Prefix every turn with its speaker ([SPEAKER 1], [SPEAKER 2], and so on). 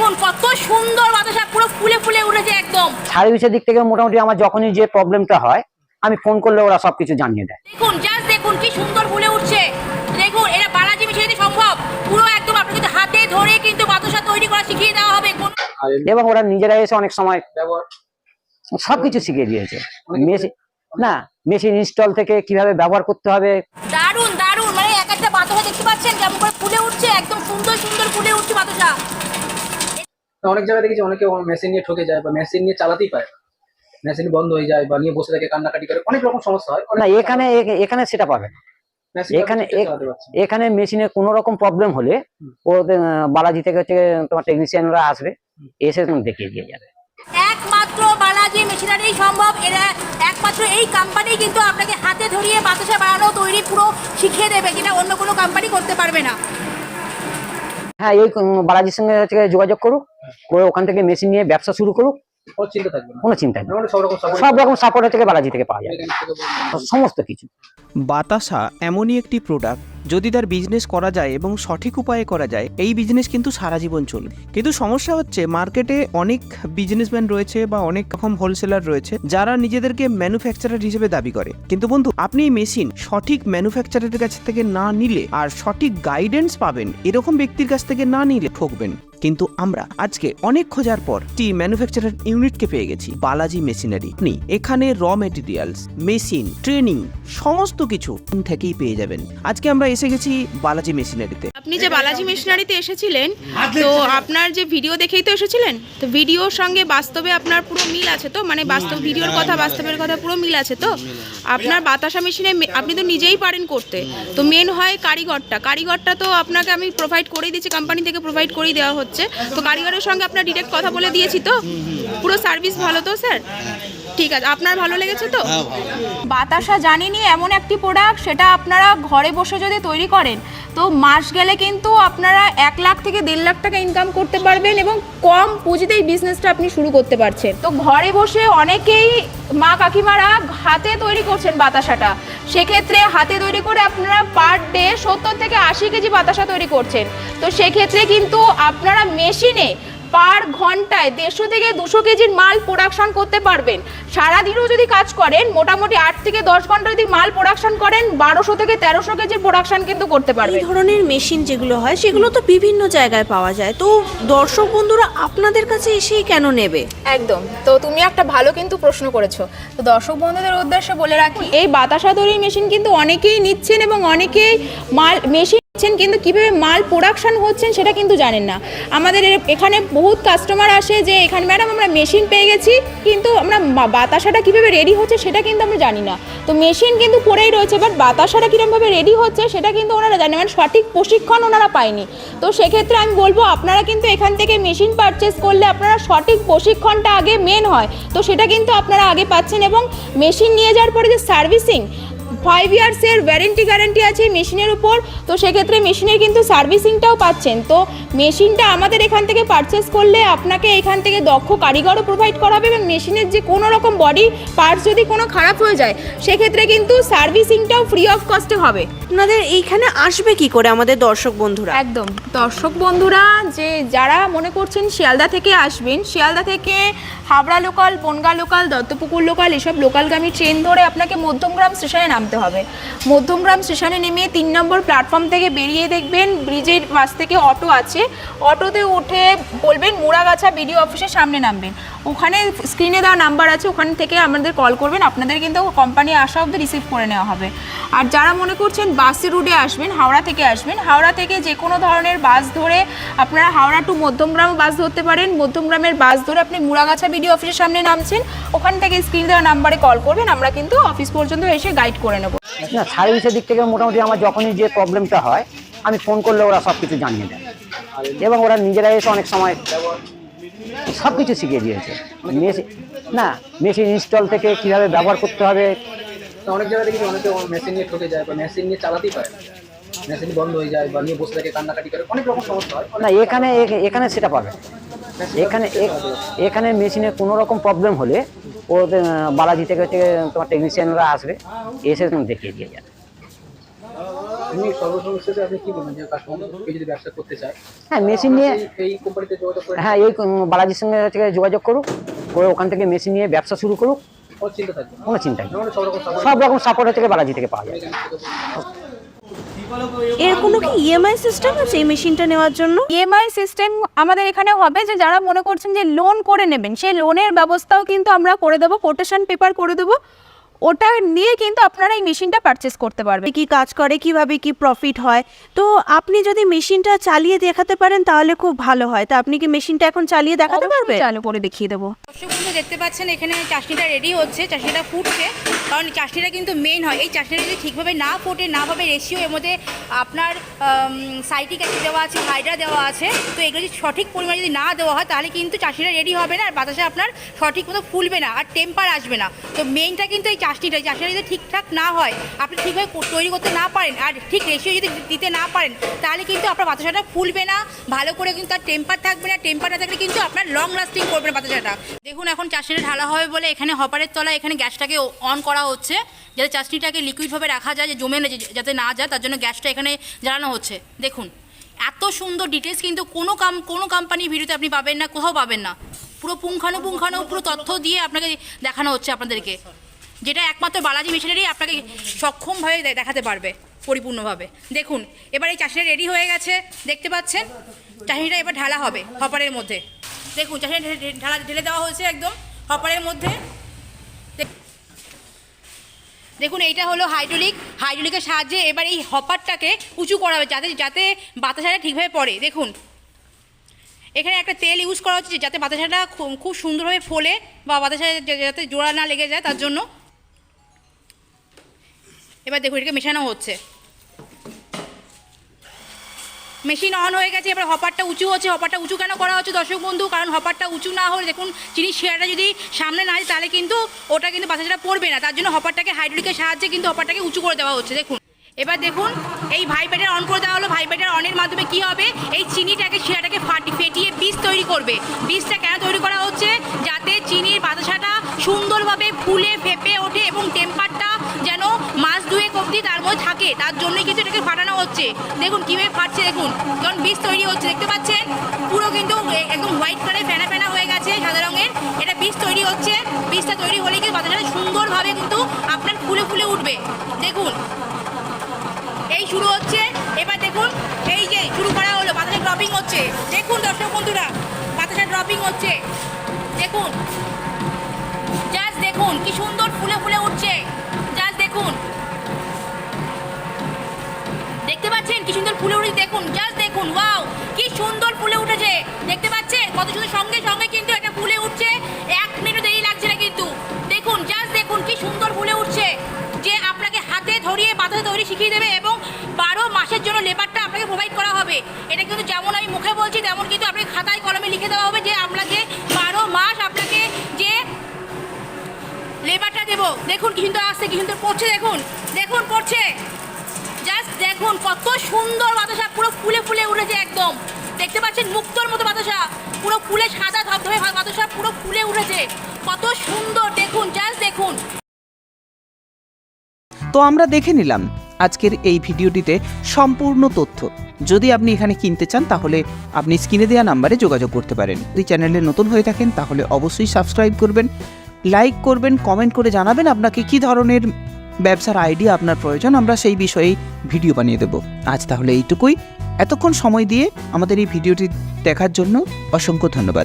[SPEAKER 1] দেখুন কত সুন্দর বাতাসা পুরো ফুলে ফুলে উঠেছে একদম।
[SPEAKER 2] সার্ভিসের দিক থেকে মোটামুটি আমার যখনই যে প্রবলেমটা হয় আমি ফোন করলে ওরা সবকিছু জানিয়ে দেয়।
[SPEAKER 1] দেখুন জাস্ট দেখুন কি সুন্দর ফুলে উঠছে। দেখুন এটা বালাজি মিশিয়ে সম্ভব পুরো একদম আপনি কিন্তু হাতে ধরে কিন্তু বাতাসা তৈরি করা শিখিয়ে দেওয়া হবে কোন
[SPEAKER 2] এবং ওরা নিজেরা এসে অনেক সময়
[SPEAKER 3] ব্যবহার।
[SPEAKER 2] সবকিছু শিখিয়ে দিয়েছে। মেশিন না মেশিন ইনস্টল থেকে কীভাবে ব্যবহার করতে হবে।
[SPEAKER 1] দারুণ দারুণ মানে এক একটা বাতাসা দেখতে পাচ্ছেন কেমন করে ফুলে উঠছে একদম সুন্দর সুন্দর ফুলে উঠছে বাতাসা
[SPEAKER 3] অনেক জায়গায় দেখেছি অনেকে মেশিন নিয়ে ঠকে যায় বা মেশিন নিয়ে চালাতেই পারে। মেশিন বন্ধ হয়ে যায় বা নিয়ে বসে থাকে কান্নাকাটি করে। অনেক রকম সমস্যা হয়
[SPEAKER 2] না এখানে এখানে সেটা পাবে না। এখানে
[SPEAKER 3] এখানে
[SPEAKER 2] মেশিনে কোনো রকম প্রবলেম হলে আহ, বালাজি থেকে হচ্ছে তোমার টেকনিশিয়ানরা আসবে এসে তুমি দেখিয়ে দিয়ে যাবে।
[SPEAKER 1] একমাত্র বালাজি মেশিনারি সম্ভব। এরা একমাত্র এই কোম্পানি কিন্তু আপনাকে হাতে ধরিয়ে বাতাসা বানানো তৈরি পুরো শিখিয়ে দেবে যেটা অন্য কোনো কোম্পানি করতে পারবে না।
[SPEAKER 2] হ্যাঁ এই বালাজির সঙ্গে হচ্ছে যোগাযোগ করুক। করে ওখান থেকে মেশিন নিয়ে ব্যবসা শুরু করুক
[SPEAKER 3] কোনো চিন্তা থাকবে না।
[SPEAKER 2] কোনো চিন্তা নেই।
[SPEAKER 3] সব রকম support
[SPEAKER 2] সব রকম সাপোর্ট হচ্ছে বালাজি থেকে পাওয়া যায়।
[SPEAKER 3] mechanic থেকে বলুন।
[SPEAKER 2] সমস্ত কিছু।
[SPEAKER 4] বাতাসা এমনই একটি প্রোডাক্ট যদি তার বিজনেস করা যায় এবং সঠিক উপায়ে করা যায় এই বিজনেস কিন্তু সারা জীবন চলবে। কিন্তু সমস্যা হচ্ছে মার্কেটে অনেক বিজনেসম্যান রয়েছে বা অনেক রকম হোলসেলার রয়েছে যারা নিজেদেরকে ম্যানুফ্যাকচারার হিসেবে দাবি করে। কিন্তু বন্ধু আপনি এই মেশিন সঠিক ম্যানুফ্যাকচারারের কাছ থেকে না নিলে আর সঠিক গাইডেন্স পাবেন এরকম ব্যক্তির কাছ থেকে না নিলে ঠকবেন। কিন্তু আমরা আজকে অনেক খোঁজার পর টি ম্যানুফ্যাকচারার ইউনিটকে পেয়ে গেছি বালাজি মেশিনারি। আপনি এখানে র মেটেরিয়ালস মেশিন ট্রেনিং সমস্ত কিছু থেকেই পেয়ে যাবেন। আজকে আমরা এসে গেছি বালাজি মেশিনারিতে।
[SPEAKER 5] আপনি যে বালাজি মেশিনারিতে এসেছিলেন তো আপনার যে ভিডিও দেখেই তো এসেছিলেন? তো ভিডিওর সঙ্গে বাস্তবে আপনার পুরো মিল আছে তো? মানে বাস্তব ভিডিওর কথা বাস্তবের কথা পুরো মিল আছে তো? আপনার বাতাসা মেশিনে মে- আপনি তো নিজেই পারেন করতে। তো মেন হয় কারিগরটা। কারিগরটা তো আপনাকে আমি প্রোভাইড করেই দিচ্ছি কোম্পানি থেকে প্রোভাইড করেই দেওয়া হচ্ছে। তো কারিগরের সঙ্গে আপনার ডিরেক্ট কথা বলে দিয়েছি তো? পুরো সার্ভিস ভালো তো স্যার ঠিক আছে। আপনার ভালো লেগেছে তো? বাতাসা জানিনি এমন একটি প্রোডাক্ট সেটা আপনারা ঘরে বসে যদি তৈরি করেন তো মাস গেলে কিন্তু আপনারা এক লাখ থেকে দেড় লাখ টাকা ইনকাম করতে পারবেন এবং কম পুঁজিতেই বিজনেসটা আপনি শুরু করতে পারছেন। তো ঘরে বসে অনেকেই মা কাকিমারা হাতে তৈরি করছেন বাতাসাটা। সেক্ষেত্রে হাতে তৈরি করে আপনারা পার ডে সত্তর থেকে আশি কেজি বাতাসা তৈরি করছেন। তো সেক্ষেত্রে কিন্তু আপনারা মেশিনে পার ঘন্টায় দেড়শো থেকে দুশো কেজির মাল প্রোডাকশন করতে পারবেন। সারাদিনও যদি কাজ করেন মোটামুটি আট থেকে দশ ঘণ্টা যদি মাল প্রোডাকশন করেন বারোশো থেকে তেরোশো কেজির প্রোডাকশন কিন্তু করতে
[SPEAKER 6] এই ধরনের মেশিন যেগুলো হয় সেগুলো তো বিভিন্ন জায়গায় পাওয়া যায়। তো দর্শক বন্ধুরা আপনাদের কাছে এসেই কেন নেবে?
[SPEAKER 5] একদম। তো তুমি একটা ভালো কিন্তু প্রশ্ন করেছ। তো দর্শক বন্ধুদের উদ্দেশ্যে বলে রাখি এই বাতাসা তৈরির মেশিন কিন্তু অনেকেই নিচ্ছেন এবং অনেকেই মাল মেশিন নিচ্ছেন কিন্তু কীভাবে মাল প্রোডাকশন হচ্ছেন সেটা কিন্তু জানেন না। আমাদের এখানে বহুত কাস্টমার আসে যে, এখানে ম্যাডাম আমরা মেশিন পেয়ে গেছি, কিন্তু আমরা বাতাসাটা কীভাবে রেডি হচ্ছে সেটা কিন্তু আমরা জানি না। তো মেশিন কিন্তু পড়েই রয়েছে বাট বাতাসাটা কীরকমভাবে রেডি হচ্ছে সেটা কিন্তু ওনারা জানে মানে সঠিক প্রশিক্ষণ ওনারা পায়নি। তো সেক্ষেত্রে আমি বলব, আপনারা কিন্তু এখান থেকে মেশিন পারচেস করলে আপনারা সঠিক প্রশিক্ষণটা আগে মেন হয়। তো সেটা কিন্তু আপনারা আগে পাচ্ছেন এবং মেশিন নিয়ে যাওয়ার পরে যে সার্ভিসিং ফাইভ ইয়ার্সের ওয়ারেন্টি গ্যারেন্টি আছে মেশিনের উপর তো সেক্ষেত্রে মেশিনের কিন্তু সার্ভিসিংটাও পাচ্ছেন। তো মেশিনটা আমাদের এখান থেকে পারচেস করলে আপনাকে এখান থেকে দক্ষ কারিগরও প্রোভাইড করা হবে এবং মেশিনের যে কোনো রকম বডি পার্টস যদি কোনো খারাপ হয়ে যায় সেক্ষেত্রে কিন্তু সার্ভিসিংটাও ফ্রি অফ কস্টে হবে।
[SPEAKER 6] আপনাদের এইখানে আসবে কি করে আমাদের দর্শক বন্ধুরা?
[SPEAKER 5] একদম। দর্শক বন্ধুরা যে যারা মনে করছেন শিয়ালদা থেকে আসবেন শিয়ালদা থেকে Habra local Bongaon local Duttapukur local এসব লোকালগামী ট্রেন ধরে আপনাকে মধ্যমগ্রাম স্টেশনে নামতে হবে। মধ্যমগ্রাম স্টেশনে নেমে তিন নম্বর প্ল্যাটফর্ম থেকে বেরিয়ে দেখবেন ব্রিজের পাশ থেকে অটো আছে। অটোতে উঠে বলবেন, মুড়াগাছা বিডিও অফিসের সামনে নামবেন। ওখানে স্ক্রিনে দেওয়া নাম্বার আছে, ওখান থেকে আমাদের কল করবেন। আপনাদের কিন্তু কোম্পানি আসা অবধি রিসিভ করে নেওয়া হবে। আর যারা মনে করছেন বাসে রুটে আসবেন, হাওড়া থেকে আসবেন, হাওড়া থেকে যে কোনো ধরনের বাস ধরে আপনারা হাওড়া টু মধ্যমগ্রাম বাস ধরতে পারেন। মধ্যমগ্রামের বাস ধরে আপনি মুড়াগাছা বিডিও অফিসের সামনে নামছেন। ওখান থেকে স্ক্রিন দেওয়া নাম্বারে কল করবেন। আমরা কিন্তু অফিস পর্যন্ত এসে গাইড করে নেব।
[SPEAKER 2] না সার্ভিসের দিক থেকে মোটামুটি আমার যখনই যে প্রবলেমটা হয় আমি ফোন করলে ওরা সব কিছু জানিয়ে দেয়। এবং ওরা নিজেরা এসে অনেক সময় সব কিছু শিখিয়ে দিয়েছে। মেশিন না মেশিন ইনস্টল থেকে কীভাবে ব্যবহার করতে হবে।
[SPEAKER 3] অনেক জায়গায় অনেকে মেশিন নিয়ে ঠকে যায় বা মেশিন নিয়ে চালাতেই পারে না। মেশিন বন্ধ হয়ে যায় বা নিয়ে বসে থাকে কান্নাকাটি করে অনেক রকম সমস্যা হয়।
[SPEAKER 2] না এখানে এ- এখানে সেটা পাবে। এখানে এ- এখানে মেশিনে কোনো রকম প্রবলেম হলে আহ, বালাজি থেকে হচ্ছে তোমার টেকনিশিয়ানরা আসবে এসে তুমি দেখিয়ে দিয়ে যাবে। হ্যাঁ মেশিন নিয়ে হ্যাঁ এই বালাজির সঙ্গে থেকে যোগাযোগ করুক করে ওখান থেকে মেশিন নিয়ে ব্যবসা শুরু করুক।
[SPEAKER 3] কোনো চিন্তা থাকবে না।
[SPEAKER 2] কোনো চিন্তা নেই।
[SPEAKER 3] সব রকম support
[SPEAKER 2] সব রকম সাপোর্ট হচ্ছে বালাজি থেকে পাওয়া যায়
[SPEAKER 6] এর কোনো কি ইএমআই সিস্টেম আছে এই মেশিনটা নেওয়ার জন্য?
[SPEAKER 1] ইএমআই সিস্টেম আমাদের এখানে হবে যে যারা মনে করছেন যে লোন করে নেবেন, সেই লোনের ব্যবস্থাও কিন্তু আমরা করে দেবো কোটেশন পেপার করে দেবো। ওটা নিয়ে কিন্তু আপনারা এই মেশিনটা পারচেস করতে পারবেন।
[SPEAKER 6] কি কাজ করে কীভাবে কি প্রফিট হয়। তো আপনি যদি মেশিনটা চালিয়ে দেখাতে পারেন তাহলে খুব ভালো হয়। তা আপনি কি মেশিনটা এখন চালিয়ে দেখাতে পারবেন?
[SPEAKER 1] চালু করে দেখিয়ে দেবো। দর্শক বন্ধু দেখতে পাচ্ছেন এখানে চাটনিটা রেডি হচ্ছে চাটনিটা ফুটছে। কারণ চাটনিটা কিন্তু মেন হয়। এই চাটনিটা যদি ঠিকভাবে না ফোটে না ভাবে রেশিও এর মধ্যে আপনার সাইটিক অ্যাসিড দেওয়া আছে হাইড্রা দেওয়া আছে তো এগুলো যদি সঠিক পরিমাণে যদি না দেওয়া হয় তাহলে কিন্তু চাটনিটা রেডি হবে না। আর বাতাসে আপনার সঠিক মতো ফুলবে না আর টেম্পার আসবে না। তো মেইনটা কিন্তু এই চাটনিটা এই যদি ঠিকঠাক না হয়, আপনি ঠিকভাবে তৈরি করতে না পারেন, আর ঠিক রেশিও যদি দিতে না পারেন, তাহলে কিন্তু আপনার বাতাসাটা ফুলবে না। ভালো করে কিন্তু তার টেম্পার থাকবে না। টেম্পার না থাকলে কিন্তু আপনার লং লাস্টিং করবে না বাতাসাটা। দেখুন, এখন চাষিটা ঢালা হবে বলে এখানে হপারের তলায় এখানে গ্যাসটাকে অন করা হচ্ছে, যাতে চাষনিটাকে লিকুইডভাবে রাখা যায়, যে জমে না যাতে না যায়, তার জন্য গ্যাসটা এখানে জ্বালানো হচ্ছে। দেখুন, এত সুন্দর ডিটেলস কিন্তু কোনো কাম কোনো কোম্পানির ভিডিওতে আপনি পাবেন না, কোথাও পাবেন না। পুরো পুঙ্খানুপুঙ্খানু পুরো তথ্য দিয়ে আপনাকে দেখানো হচ্ছে আপনাদেরকে। যেটা একমাত্র বালাজি মেশিনারি আপনাকে সক্ষমভাবে দেখাতে পারবে, পরিপূর্ণভাবে। দেখুন, এবার এই চাষিটা রেডি হয়ে গেছে, দেখতে পাচ্ছেন? চাষিটা এবার ঢালা হবে, হপারের মধ্যে। দেখুন চাষিটা ঢালা ঢেলে দেওয়া হয়েছে একদম, হপারের মধ্যে। দেখুন, এইটা হলো হাইড্রোলিক। হাইড্রোলিকের সাহায্যে এবার এই হপারটাকে উঁচু করা হবে, যাতে যাতে বাতাসাটা ঠিকভাবে পড়ে। দেখুন, এখানে একটা তেল ইউজ করা হচ্ছে, যাতে বাতাসাটা খুব সুন্দরভাবে ফোলে বা বাতাসা যাতে জোড়া না লেগে যায় তার জন্য। এবার দেখুন এটাকে মেশানো হচ্ছে। মেশিন অন হয়ে গেছে, এবার হপারটা উঁচু হচ্ছে। হপারটা উঁচু কেন করা হচ্ছে দর্শক বন্ধু? কারণ হপারটা উঁচু না হলে দেখুন চিনির শিরাটা যদি সামনে না তাহলে কিন্তু ওটা কিন্তু বাতাসটা পড়বে না। তার জন্য হপারটাকে হাইড্রোলিকের সাহায্যে কিন্তু হপারটাকে উঁচু করে দেওয়া হচ্ছে। দেখুন, এবার দেখুন, এই ভাইব্রেটার অন করে দেওয়া হলো। ভাইব্রেটার অনের মাধ্যমে কি হবে? এই চিনিটাকে শিরাটাকে ফাটি, ফেটিয়ে বীজ তৈরি করবে। বীজটা কেন তৈরি করা হচ্ছে? যাতে চিনির বাতাসাটা সুন্দরভাবে ফুলে, ফেপে ওঠে এবং টেম্পারটা অবধি তার মধ্যে থাকে, তার জন্যই কিন্তু এটাকে ফাটানো হচ্ছে। দেখুন, কীভাবে ফাটছে, দেখুন। যখন বীজ তৈরি হচ্ছে, দেখতে পাচ্ছেন? পুরো কিন্তু একদম হোয়াইট কালার ফেনা ফেনা হয়ে গেছে, সাদা রঙের। এটা বীজ তৈরি হচ্ছে। বীজটা তৈরি হলে কিন্তু বাতাসাটা সুন্দরভাবে কিন্তু আপনার ফুলে ফুলে উঠবে। দেখুন। এই শুরু হচ্ছে। এবার দেখুন, এই যে শুরু করা হলো, বাতাসে ড্রপিং হচ্ছে। দেখুন দর্শক বন্ধুরা, বাতাসে ড্রপিং হচ্ছে। দেখুন। জাস্ট দেখুন, কি সুন্দর ফুলে ফুলে উঠছে জাস্ট দেখুন দেখতে পাচ্ছেন কি সুন্দর ফুলে উঠেছে, দেখুন জাস্ট দেখুন ওয়াও কি সুন্দর ফুলে উঠেছে। দেখতে পাচ্ছেন? কত সুন্দর, সঙ্গে সঙ্গে কিন্তু এটা ফুলে উঠছে। এক মিনিট দেরি লাগছে না কিন্তু। দেখুন জাস্ট দেখুন, কি সুন্দর ফুলে উঠছে। যে আপনাকে হাতে ধরিয়ে বাতাসে তৈরি শিখিয়ে দেবে এবং বারো মাসের জন্য লেবারটা আপনাকে প্রোভাইড করা হবে। এটা কিন্তু যেমন আমি মুখে বলছি, তেমন কিন্তু আপনাকে খাতায়, কলমে লিখে দেওয়া হবে যে আপনাকে বারো মাস আপনাকে যে লেবারটা দেবো। দেখুন, কি সুন্দর আসছে, কি সুন্দর পড়ছে, দেখুন। দেখুন, পড়ছে। দেখুন, কত সুন্দর বাতাসা, পুরো ফুলে ফুলে উঠেছে একদম। দেখতে পাচ্ছেন মুক্তর মতো বাতাসা, পুরো ফুলে সাদা ধবধবে বাতাসা পুরো ফুলে উঠেছে। কত সুন্দর, দেখুন জাস্ট দেখুন।
[SPEAKER 4] তো আমরা দেখে নিলাম আজকের এই ভিডিওটিতে সম্পূর্ণ তথ্য। যদি আপনি এখানে কিনতে চান, তাহলে আপনি স্ক্রিনে দেওয়া নাম্বারে যোগাযোগ করতে পারেন। যদি চ্যানেলে নতুন হয়ে থাকেন, তাহলে অবশ্যই সাবস্ক্রাইব করবেন, লাইক করবেন, কমেন্ট করে জানাবেন আপনাকে কি ধরনের ব্যবসার আইডিয়া আপনার প্রয়োজন, আমরা সেই বিষয়েই ভিডিও বানিয়ে দেব। আজ তাহলে এইটুকুই। এতক্ষণ সময় দিয়ে আমাদের এই ভিডিওটি দেখার জন্য অসংখ্য ধন্যবাদ।